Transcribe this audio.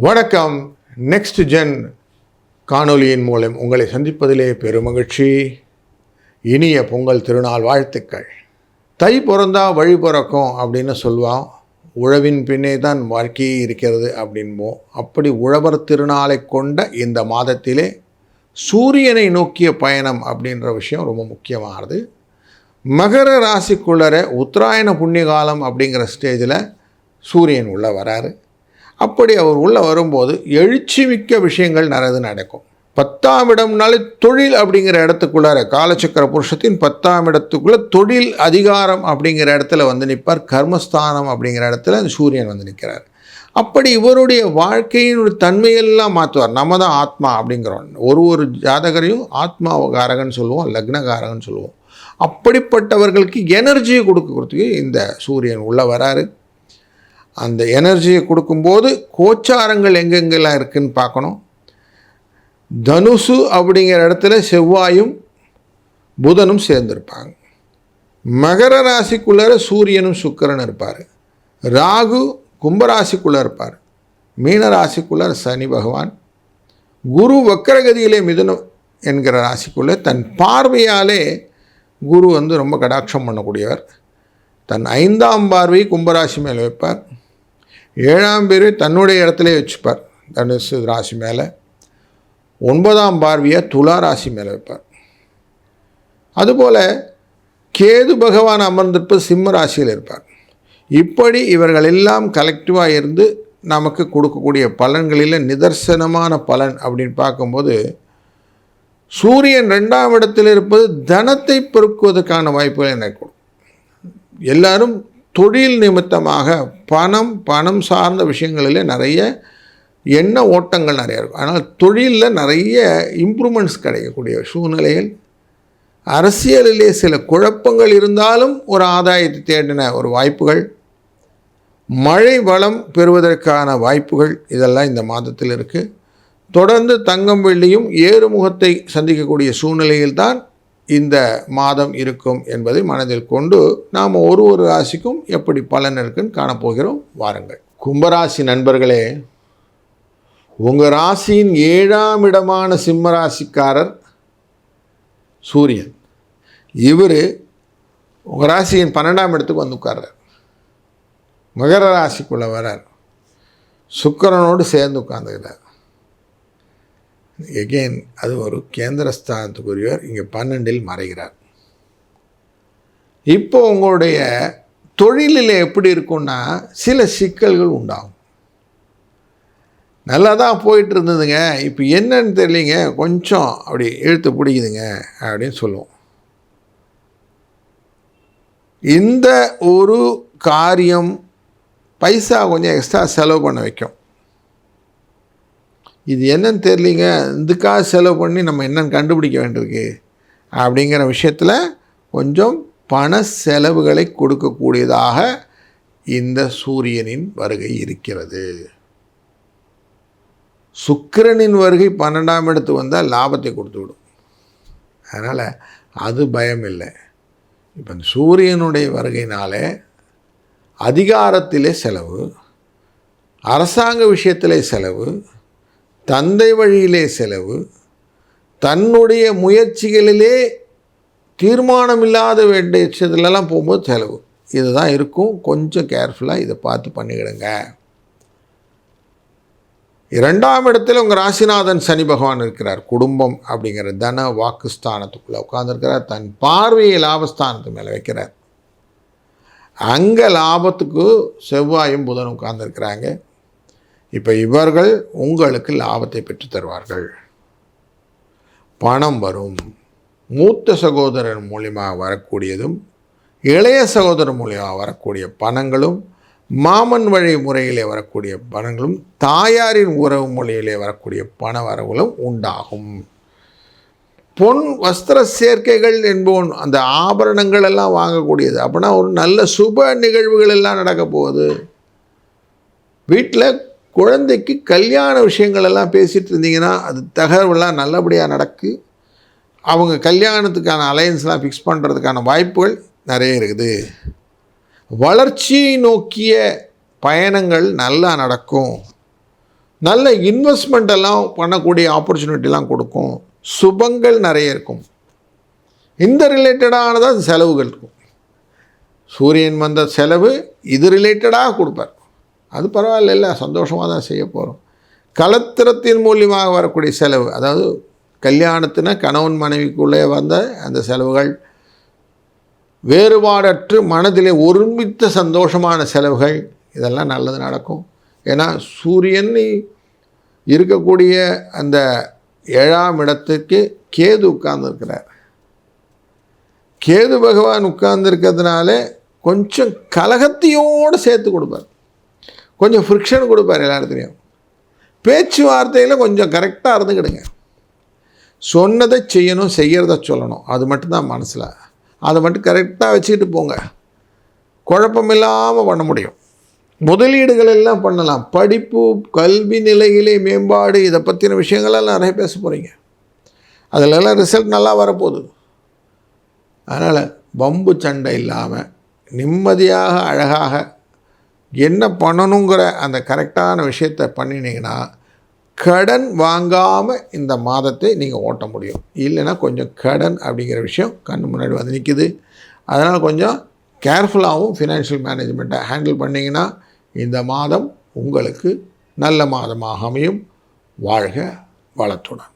வணக்கம். Next gen காணொலியின் மூலம் உங்களை சந்திப்பதிலே பெருமகிழ்ச்சி. இனிய பொங்கல் திருநாள் வாழ்த்துக்கள். தை பிறந்தா வழி பிறக்கும் அப்படின்னு சொல்லுவான். உழவின் பின்னே தான் வாழ்க்கையே இருக்கிறது அப்படின்போம். அப்படி உழவர் திருநாளை கொண்ட இந்த மாதத்திலே சூரியனை நோக்கிய பயணம் அப்படின்ற விஷயம் ரொம்ப முக்கியமானது. மகர ராசிக்குள்ளர உத்தராயண புண்ணிய காலம் அப்படிங்கிற ஸ்டேஜில் சூரியன் உள்ளே வராரு. அப்படி அவர் உள்ளே வரும்போது எழுச்சி மிக்க விஷயங்கள் நிறைய நடக்கும். பத்தாம் இடம்னாலே தொழில் அப்படிங்கிற இடத்துக்குள்ளார காலச்சக்கர புருஷத்தின் பத்தாம் இடத்துக்குள்ளே தொழில் அதிகாரம் அப்படிங்கிற இடத்துல வந்து நிற்பார். கர்மஸ்தானம் அப்படிங்கிற இடத்துல அந்த சூரியன் வந்து நிற்கிறார். அப்படி இவருடைய வாழ்க்கையினுடைய தன்மையெல்லாம் மாற்றுவார் நம்ம தான் ஆத்மா அப்படிங்கிறோம். ஒரு ஒரு ஜாதகரையும் ஆத்மாவகாரகன் சொல்லுவோம் லக்னகாரகன் சொல்லுவோம். அப்படிப்பட்டவர்களுக்கு எனர்ஜியை கொடுக்கறதுக்கு இந்த சூரியன் உள்ளே வராரு. அந்த எனர்ஜியை கொடுக்கும்போது கோச்சாரங்கள் எங்கெங்கெல்லாம் இருக்குதுன்னு பார்க்கணும். தனுசு அப்படிங்கிற இடத்துல செவ்வாயும் புதனும் சேர்ந்திருப்பாங்க. மகர ராசிக்குள்ளார சூரியனும் சுக்கரன் இருப்பார். ராகு கும்பராசிக்குள்ளே இருப்பார். மீன ராசிக்குள்ளார் சனி பகவான். குரு வக்கரகதியிலே மிதுனம் என்கிற ராசிக்குள்ளே தன் பார்வையாலே குரு வந்து ரொம்ப கடாட்சம் பண்ணக்கூடியவர். தன் ஐந்தாம் பார்வை கும்பராசி மேலே வைப்பார். ஏழாம் பேர் தன்னுடைய இடத்துல வச்சுப்பார். தனுசு ராசி மேலே. ஒன்பதாம் பார்வையை துலா ராசி மேலே வைப்பார். அதுபோல் கேது பகவான் அமர்ந்திருப்ப சிம்ம ராசியில் இருப்பார். இப்படி இவர்கள் எல்லாம் கலெக்டிவாக இருந்து நமக்கு கொடுக்கக்கூடிய பலன்களில் நிதர்சனமான பலன் அப்படின்னு பார்க்கும்போது சூரியன் ரெண்டாம் இடத்தில் இருப்பது தனத்தை பெருக்குவதற்கான வாய்ப்புகள் எனக்கு. கொடுக்கும் எல்லாரும் தொழில் நிமித்தமாக பணம் பணம் சார்ந்த விஷயங்களிலே நிறைய எண்ண ஓட்டங்கள் நிறையா இருக்கும். ஆனால் தொழிலில் நிறைய இம்ப்ரூவ்மெண்ட்ஸ் கிடைக்கக்கூடிய சூழ்நிலைகள். அரசியலிலே சில குழப்பங்கள் இருந்தாலும் ஒரு ஆதாயத்தை தேடின ஒரு வாய்ப்புகள். மழை வளம் பெறுவதற்கான வாய்ப்புகள் இதெல்லாம் இந்த மாதத்தில் இருக்குது தொடர்ந்து தங்கம் வெள்ளியும் ஏறுமுகத்தை சந்திக்கக்கூடிய சூழ்நிலையில் தான் இந்த மாதம் இருக்கும் என்பதை மனதில் கொண்டு நாம் ஒரு ஒரு ராசிக்கும் எப்படி பலன் இருக்குன்னு காணப்போகிறோம். வாருங்கள். கும்பராசி நண்பர்களே உங்கள் ராசியின் ஏழாம் இடமான சிம்ம ராசிக்காரர் சூரியன். இவர் உங்கள் ராசியின் பன்னெண்டாம் இடத்துக்கு வந்து உட்கார்றார். மகர ராசிக்குள்ளே வரார் சுக்கரனோடு சேர்ந்து உட்காந்துக்கிறார் எகெயின் அது ஒரு கேந்திரஸ்தானத்துக்குரியவர் இங்கே பன்னெண்டில் மறைகிறார். இப்போ உங்களுடைய தொழிலில் எப்படி இருக்கும்னா சில சிக்கல்கள் உண்டாகும். நல்லா தான் போயிட்டு இருந்ததுங்க இப்போ என்னன்னு தெரியலிங்க கொஞ்சம் அப்படி இழுத்து பிடிக்குதுங்க அப்படின்னு சொல்லுவோம். இந்த ஒரு காரியம் பைசா கொஞ்சம் எக்ஸ்ட்ரா செலவு பண்ண வைக்கும். இது என்னன்னு தெரியலிங்க. இதுக்காக செலவு பண்ணி நம்ம என்னென்னு கண்டுபிடிக்க வேண்டியிருக்கு. அப்படிங்கிற விஷயத்தில் கொஞ்சம் பண செலவுகளை கொடுக்கக்கூடியதாக இந்த சூரியனின் வருகை இருக்கிறது. சுக்கிரனின் வருகை பன்னெண்டாம் இடத்து வந்தால் லாபத்தை கொடுத்து விடும். அதனால் அது பயம் இல்லை. இப்போ இந்த சூரியனுடைய வருகையினாலே அதிகாரத்திலே செலவு அரசாங்க விஷயத்திலே செலவு தந்தை வழியிலே செலவு தன்னுடைய முயற்சிகளிலே தீர்மானம் இல்லாத வேண்டிய விஷயத்துலலாம் போகும்போது செலவு. இதுதான் இருக்கும். கொஞ்சம் கேர்ஃபுல்லாக இதை பார்த்து பண்ணிக்கிடுங்க. இரண்டாம் இடத்துல உங்கள் ராசிநாதன் சனி பகவான் இருக்கிறார். குடும்பம் அப்படிங்கிற தன வாக்குஸ்தானத்துக்குள்ளே உட்காந்துருக்கிறார் தன் பார்வையை லாபஸ்தானத்து மேலே வைக்கிறார். அங்கே லாபத்துக்கு செவ்வாயும் புதனும் உட்கார்ந்துருக்கிறாங்க. இப்போ இவர்கள் உங்களுக்கு லாபத்தை பெற்று தருவார்கள். பணம் வரும். மூத்த சகோதரர் மூலியமாக வரக்கூடியதும் இளைய சகோதரர் மூலியமாக வரக்கூடிய பணங்களும் மாமன் வழி முறையிலே வரக்கூடிய பணங்களும் தாயாரின் உறவு மொழியிலே வரக்கூடிய பண வரவுகளும் உண்டாகும். பொன் வஸ்திர சேர்க்கைகள் என்போன் அந்த ஆபரணங்கள் எல்லாம் வாங்கக்கூடியது. அப்படின்னா ஒரு நல்ல சுப நிகழ்வுகள் எல்லாம் நடக்க போகுது. வீட்டில் குழந்தைக்கு கல்யாண விஷயங்கள் எல்லாம் பேசிகிட்டு இருந்தீங்கன்னா அது தகவலாம் நல்லபடியாக நடக்கு. அவங்க கல்யாணத்துக்கான அலையன்ஸ்லாம் ஃபிக்ஸ் பண்ணுறதுக்கான வாய்ப்புகள் நிறைய இருக்குது. வளர்ச்சியை நோக்கிய பயணங்கள் நல்லா நடக்கும். நல்ல இன்வெஸ்ட்மெண்ட் எல்லாம் பண்ணக்கூடிய ஆப்பர்ச்சுனிட்டிலாம் கொடுக்கும். சுபங்கள் நிறைய இருக்கும். இந்த ரிலேட்டடானதான் செலவுகள் இருக்கும். சூரியன் வந்த செலவு இது ரிலேட்டடாக கொடுப்பார். அது பரவாயில்ல இல்லை சந்தோஷமாக தான் செய்ய போகிறோம் கலத்திரத்தின் மூலியமாக வரக்கூடிய செலவு அதாவது கல்யாணத்தின கணவன் மனைவிக்குள்ளே வந்த அந்த செலவுகள் வேறுபாடற்று மனதிலே ஒருமித்த சந்தோஷமான செலவுகள் இதெல்லாம் நல்லது நடக்கும். ஏன்னா சூரியன் இருக்கக்கூடிய அந்த ஏழாம் இடத்துக்கு கேது உட்கார்ந்துருக்கிறார். கேது பகவான் உட்கார்ந்துருக்கிறதுனால கொஞ்சம் கலகத்தையோடு சேர்த்து கொடுப்பார். கொஞ்சம் ஃப்ரிக்ஷன் கொடுப்பார் எல்லாத்துலேயும் பேச்சுவார்த்தையில் கொஞ்சம் கரெக்டாக இருந்துக்கிடுங்க. சொன்னதை செய்யணும் செய்கிறத சொல்லணும். அது மட்டும்தான் மனசில். அதை மட்டும் கரெக்டாக வச்சுக்கிட்டு போங்க. குழப்பம் இல்லாமல் பண்ண முடியும். முதலீடுகள் எல்லாம் பண்ணலாம். படிப்பு கல்வி நிலையிலே மேம்பாடு இதை பற்றின விஷயங்கள்லாம் நிறைய பேச போகிறீங்க அதிலெல்லாம் ரிசல்ட் நல்லா வரப்போகுது. அதனால் பம்பு சண்டை இல்லாமல் நிம்மதியாக அழகாக என்ன பண்ணணுங்கிற அந்த கரெக்டான விஷயத்தை பண்ணினீங்கன்னா கடன் வாங்காமல் இந்த மாதத்தை நீங்கள் ஓட்ட முடியும். இல்லைன்னா கொஞ்சம் கடன் அப்படிங்கிற விஷயம் கண் முன்னாடி வந்து நிற்கிது அதனால் கொஞ்சம் கேர்ஃபுல்லாகவும் ஃபினான்ஷியல் மேனேஜ்மெண்ட்டை ஹேண்டில் பண்ணிங்கன்னா இந்த மாதம் உங்களுக்கு நல்ல மாதமாக அமையும். வாழ்க வளத்துடன்.